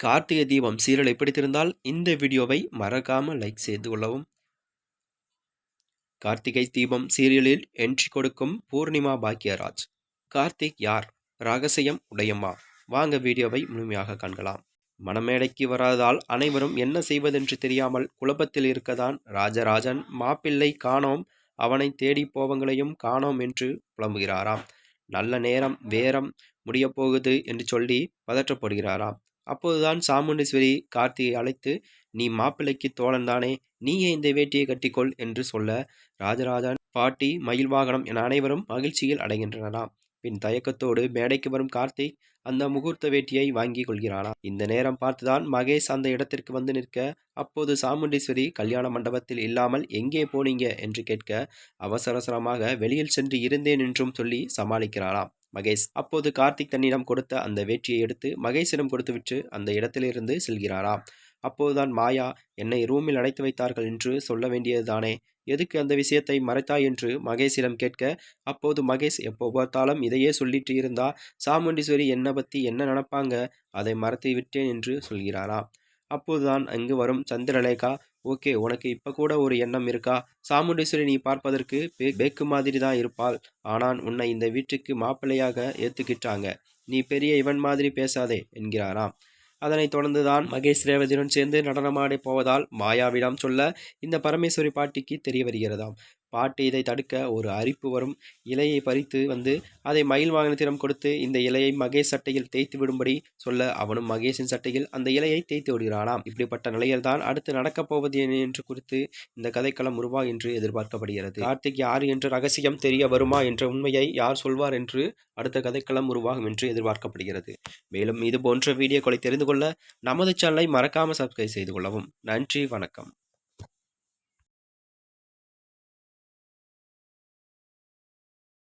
கார்த்திகை தீபம் சீரியலை பிடித்திருந்தால் இந்த வீடியோவை மறக்காமல் லைக் செய்து கொள்ளவும். கார்த்திகை தீபம் சீரியலில் என்ட்ரி கொடுக்கும் பூர்ணிமா பாக்யராஜ். கார்த்திக் யார்? ரகசியம் உடையம்மா. வாங்க வீடியோவை முழுமையாக காண்கலாம். மனமேடைக்கு வராததால் அனைவரும் என்ன செய்வதென்று தெரியாமல் குழப்பத்தில் இருக்கதான் ராஜராஜன். மாப்பிள்ளை காணோம். அவனை தேடி போவங்களையும் காணோம் என்று புலம்புகிறாராம். நல்ல நேரம் வேரம் முடியப் போகுது என்று சொல்லி பதற்றப்படுகிறாராம். அப்போதுதான் சாமுண்டீஸ்வரி கார்த்தியை அழைத்து நீ மாப்பிள்ளைக்கு தோழன் தானே நீயே இந்த வேட்டியை கட்டிக்கொள் என்று சொல்ல ராஜராஜன் பாட்டி மயில் வாகனம் என அனைவரும் மகிழ்ச்சியில் அடைகின்றனராம். பின் தயக்கத்தோடு மேடைக்கு வரும் கார்த்திக் அந்த முகூர்த்த வேட்டியை வாங்கி கொள்கிறானா இந்த நேரம் பார்த்துதான் மகேஷ் அந்த இடத்திற்கு வந்து நிற்க அப்போது சாமுண்டீஸ்வரி கல்யாண மண்டபத்தில் இல்லாமல் எங்கே போனீங்க? என்று கேட்க அவசர அவசரமாக வெளியில் சென்று இருந்தேன் என்றும் சொல்லி சமாளிக்கிறாராம் மகேஷ். அப்போது கார்த்திக் தன்னிடம் கொடுத்த அந்த வேட்டியை எடுத்து மகேஷிடம் கொடுத்துவிட்டு அந்த இடத்திலிருந்து செல்கிறாராம் அப்போதுதான் மாயா என்னை ரூமில் அடைத்து வைத்தார்கள் என்று சொல்ல வேண்டியதுதானே? எதுக்கு அந்த விஷயத்தை மறைத்தாய்? என்று மகேஷிடம் கேட்க அப்போது மகேஷ் எப்போ பார்த்தாலும் இதையே சொல்லிட்டு இருந்தா சாமுண்டீஸ்வரி என்னை பற்றி என்ன நினப்பாங்க? அதை மறைத்து விட்டேன் என்று சொல்கிறாராம் அப்போதுதான் அங்கு வரும் சந்திரலேகா. ஓகே உனக்கு இப்போ கூட ஒரு எண்ணம் இருக்கா? சாமுண்டீஸ்வரி நீ பார்ப்பதற்கு பேக்கு மாதிரி தான் இருப்பாள். ஆனால் உன்னை இந்த வீட்டுக்கு மாப்பிள்ளையாக ஏற்றுக்கிட்டாங்க நீ பெரிய இவன் மாதிரி பேசாதே என்கிறாராம். அதனைத் தொடர்ந்துதான் மகேஷ் ரேவதியுடன் சேர்ந்து நடனமாடி போவதால் மாயாவிடம் சொல்ல இந்த பரமேஸ்வரி பாட்டிக்கு தெரிய வருகிறதாம். பாட்டி இதை தடுக்க ஒரு அரிப்பு வரும். இலையை பறித்து வந்து அதை மயில் வாகனத்திடம் கொடுத்து இந்த இலையை மகேஷ் சட்டையில் தேய்த்து விடும்படி சொல்ல அவனும் மகேஷின் சட்டையில் அந்த இலையை தேய்த்து விடுகிறானாம். இப்படிப்பட்ட நிலையில்தான் அடுத்து நடக்கப் போவது என்று குறித்து இந்த கதைக்களம் உருவா என்று எதிர்பார்க்கப்படுகிறது. கார்த்திக் யார் என்று ரகசியம் தெரிய வருமா என்ற உண்மையை யார் சொல்வார் என்று அடுத்த கதைக்களம் உருவாகும் என்று எதிர்பார்க்கப்படுகிறது. மேலும் இது போன்ற வீடியோக்களை தெரிந்து கொள்ள நமது சேனலை மறக்காமல் சப்ஸ்கிரைப் செய்து கொள்ளவும். நன்றி வணக்கம்.